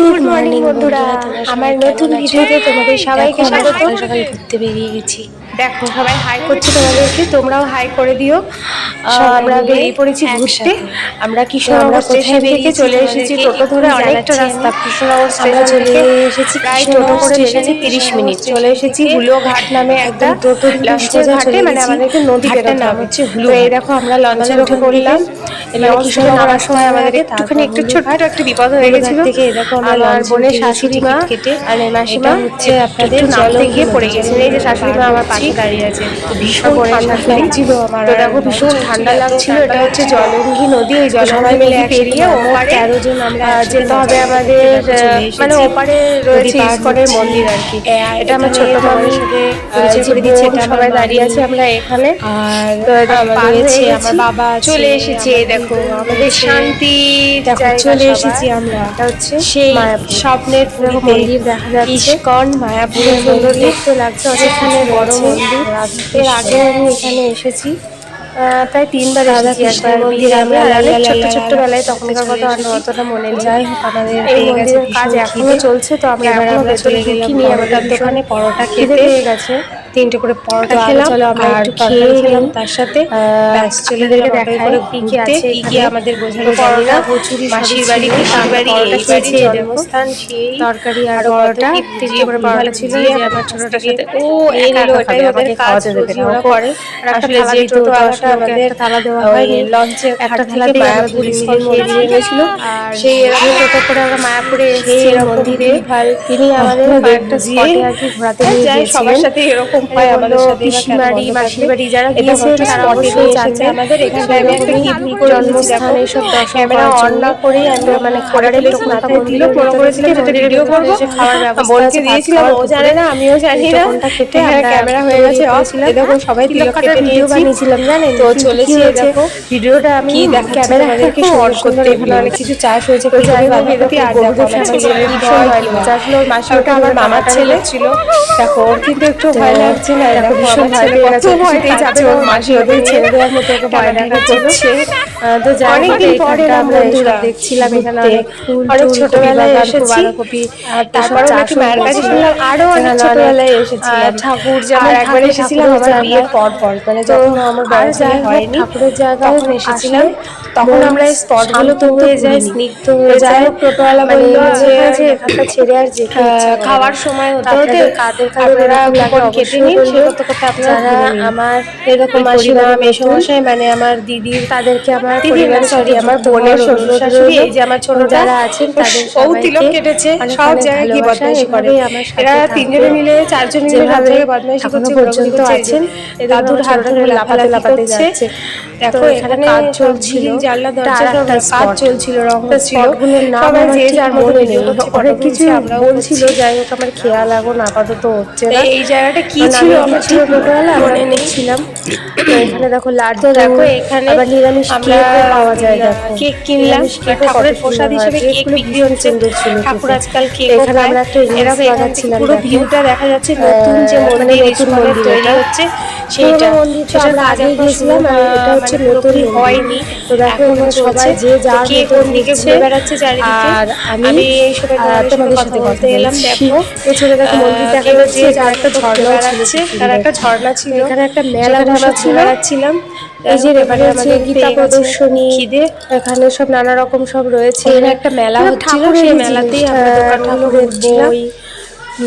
Good morning বন্ধুরা। আমার নতুন ভিডিওতে তোমাদের সবাইকে স্বাগত। সকাল ঘুরতে বেরিয়ে গেছি। দেখো সবাই হাই করছে তোমাদেরকে তোমরাও হাই করে দিও। আমরা বেরিয়ে পড়েছি ঘুরতে। আমরা কৃষ্ণনগর স্টেশন থেকে চলে এসেছি। টোটো ধরে অনেকটা রাস্তা কৃষ্ণনগর স্টেশন চলে এসেছি প্রায় টোটো করে এসেছি তিরিশ মিনিট চলে এসেছি হুলো ঘাট নামে একটা টোটো ঘাটে মানে আমাদেরকে নদী ঘাটের নাম হচ্ছে হুলো এই দেখো আমরা লঞ্চে উঠে করলাম আমার পাশে দাঁড়িয়ে আছে। ভীষণ ঠান্ডা লাগছিল ভীষণ ঠান্ডা লাগছিল এটা হচ্ছে জলরুহী নদী এই জলরুহী নদী পেরিয়ে ওপারে তেরো জন আমরা যেতে হবে আমাদের মানে ওপারে রয়েছে ইস্কনের মন্দির আর কি। এটা আমার ছোট মামের সাথে পরিচয় করে দিচ্ছে এটা সবাই দাঁড়িয়ে আছে আমরা এখানে। আর আমার বাবা চলে এসেছে দেখো দেখো আমাদের শান্তি চলে এসেছি আমরা। হচ্ছে সেই স্বপ্নের মন্দির দেখা যাচ্ছে। ইস্কন মায়াপুর সুন্দর দেখতে লাগছে। অনেকখানে বড় মন্দির। এর আগে আমি এখানে এসেছি। তাই তিনবার এসেছি মন্দির আমরা ছোট্ট ছোট্ট বেলায় তখনকার কথা আর অতটা মনে যাই আমাদের এই মন্দিরের কাজ এখনও চলছে তো আমরা এখনও চলে গেলাম আমাদের দোকানে পরোটা খেতে। হয়ে গেছে। তিনটে করে পরোটা খেলাম চলো আমরা একটু তরকারি খেলাম তার সাথে। ব্যাস চলে গেলে দেখাই করে কি কি আছে কি কি আমাদের বোঝানো যাবে না। মাসির বাড়ি পিসির বাড়ি এই বাড়ি জন্মস্থান সেই তরকারি আর পরোটা তিনটে করে পরোটা ছিল যে আমার ছোটটার সাথে ও এই নিল ওটাই ওদের কাজ রোজি ওরা করে। আসলে যে ছোট আলাটা আমাদের থালা দেওয়া হয় লঞ্চে একটা থালা দিয়ে মায়াপুর স্কুল নিয়ে গেছিল সেই এরকম ছোট করে আমরা মায়াপুরে এসেছি মন্দিরে তিনি আমাদের কয়েকটা স্পটে আর কি ঘোরাতে নিয়ে গিয়েছিলেন সবার সাথে এরকম ক্যামেরা হয়ে গেছে অফ দেখো সবাই ভিডিও বানিয়েছিলাম জানেন? তো চলেছি দেখো ভিডিওটা আমি ক্যামেরা থেকে শর্ট অনেক কিছু চাষ হয়েছে তো আর দেখো আমার আমার মামার ছেলে ছিল দেখো ওর কিন্তু একটু ভয় না এরকম ভীষণ ভয় ওর মাসি ওদের ছেড়ে দেওয়ার মতো ওকে তো অনেকদিন পরে আমরা দেখছিলাম এখানে অনেক ছোটবেলায় এসেছি। মায়ের শুনলাম আরও অনেক ছোটবেলায় ঠাকুর যেমন একবার এসেছিলাম বিয়ের পর পর মানে যখন আমার হয়নি ঠাকুরের জায়গায় তখন এসেছিলাম। তখন আমরা এই স্পটগুলো তো মানে হয়ে যায় স্নিগ্ধ হয়ে যায় টোটোওয়ালা বলল যে এখানটা ছেড়ে আর যেতে খাওয়ার সময় হতে হতে কাদের খেতে তাদেরকে আমার ছোট যারা আছেন কেটেছে সব জায়গায় তিনজনে মিলে চারজন আছেন দাদুর হাত লাফাতে লাফাতে দেখো এখানে কাজ চলছিল জানলা দরজা কাজ চলছিল রংটা ছিল সবাই যে যার মতো অনেক কিছু বলছিল যাই হোক আমার খেয়াল এখন আপাতত হচ্ছে এই জায়গাটা কি এখানে দেখো নিরামিষ পাওয়া যায় দেখো। কেক কিনলাম। আমরা একটা রিলস বানাচ্ছিলাম পুরো দেখা। যাচ্ছে হ্যাঁ, নতুন যে মন্দির মন্দির হচ্ছে সেইটা সেটা আগে আর এটা হচ্ছে নতুন হয়নি। তো দেখো যে যা কে বেড়াচ্ছে চারিদিকে। আর আমি তোমাদের সাথে এলাম দেখো। এছাড়া দেখো মন্দির দেখা যাচ্ছে যার একটা লাগছে আর একটা ঝর্ণা ছিল। এখানে একটা মেলা ছিল ছিলাম এই যে এখানে আছে গীতা প্রদর্শনী এখানে সব নানা রকম সব রয়েছে। এখানে একটা মেলা হচ্ছিল সেই মেলাতেই আমরা দোকানগুলো বই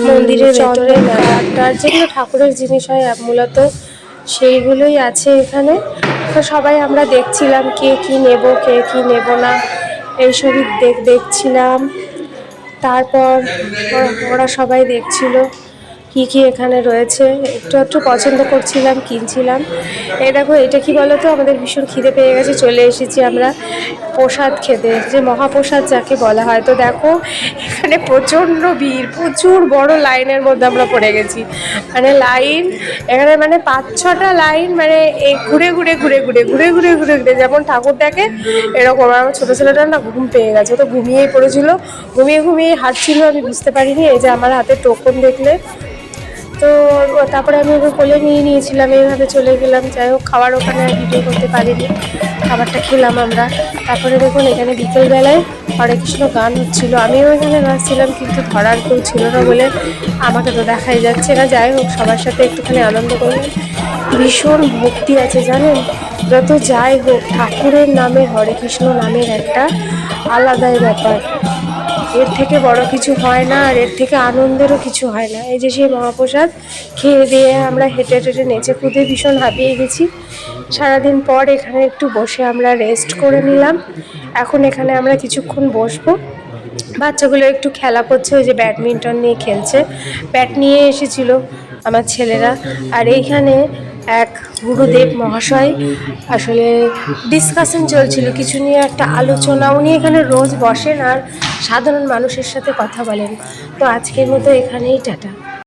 মন্দিরের ভেতরে মেলাটার যেগুলো ঠাকুরের জিনিস হয় মূলত সেইগুলোই আছে এখানে। তো সবাই আমরা দেখছিলাম কে কি নেব কে কি নেব না এইসবই দেখ দেখছিলাম। তারপর ওরা সবাই দেখছিল। কি কি এখানে রয়েছে? একটু একটু পছন্দ করছিলাম, কিনছিলাম। এ দেখো, এটা কি বলো তো আমাদের ভীষণ খিদে পেয়ে গেছে, চলে এসেছি আমরা প্রসাদ খেতে, যে মহাপ্রসাদ যাকে বলা হয়। তো দেখো, এখানে প্রচণ্ড ভিড়, প্রচুর বড় লাইনের মধ্যে আমরা পড়ে গেছি। মানে লাইন, এখানে মানে পাঁচ ছটা লাইন মানে এই ঘুরে ঘুরে ঘুরে ঘুরে ঘুরে ঘুরে ঘুরে ঘুরে, যেমন ঠাকুর দেখে এরকম। আমার ছোটো ছেলেটা না ঘুম পেয়ে গেছে তো ঘুমিয়েই পড়েছিল। ঘুমিয়ে ঘুমিয়ে হাঁটছিল, আমি বুঝতে পারিনি। এই যে আমার হাতে টোকন দেখলে তো তারপরে আমি ওকে কোলে নিয়ে নিয়েছিলাম, এইভাবে চলে গেলাম। যাই হোক, খাবার ওখানে আর ভিডিও করতে পারিনি। খাবারটা খেলাম আমরা। তারপরে দেখুন, এখানে বিকেলবেলায় হরে কৃষ্ণ গান হচ্ছিল। আমিও এখানে নাচছিলাম কিন্তু ধরার কেউ ছিল না বলে আমাকে তো দেখাই যাচ্ছে না। যাই হোক, সবার সাথে একটুখানি আনন্দ করলাম। ভীষণ ভক্তি আছে, জানেন? যত যাই হোক, ঠাকুরের নামে হরে কৃষ্ণ নামের একটা আলাদাই ব্যাপার। এর থেকে বড় কিছু হয় না আর এর থেকে আনন্দেরও কিছু হয় না। এই যে সেই মহাপ্রসাদ খেয়ে দিয়ে আমরা হেঁটে হেঁটে নেচে কুদে ভীষণ হাঁপিয়ে গেছি। সারাদিন পর এখানে একটু বসে আমরা রেস্ট করে নিলাম। এখন এখানে আমরা কিছুক্ষণ বসবো। বাচ্চাগুলো একটু খেলা করছে, ওই যে ব্যাডমিন্টন নিয়ে খেলছে। ব্যাট নিয়ে এসেছিল আমার ছেলেরা। আর এইখানে এক গুরুদেব মহাশয়। আসলে ডিসকাশন চলছিল, কিছু নিয়ে একটা আলোচনা। উনি এখানে রোজ বসেন আর সাধারণ মানুষের সাথে কথা বলেন। তো আজকের মতো এখানেই টাটা।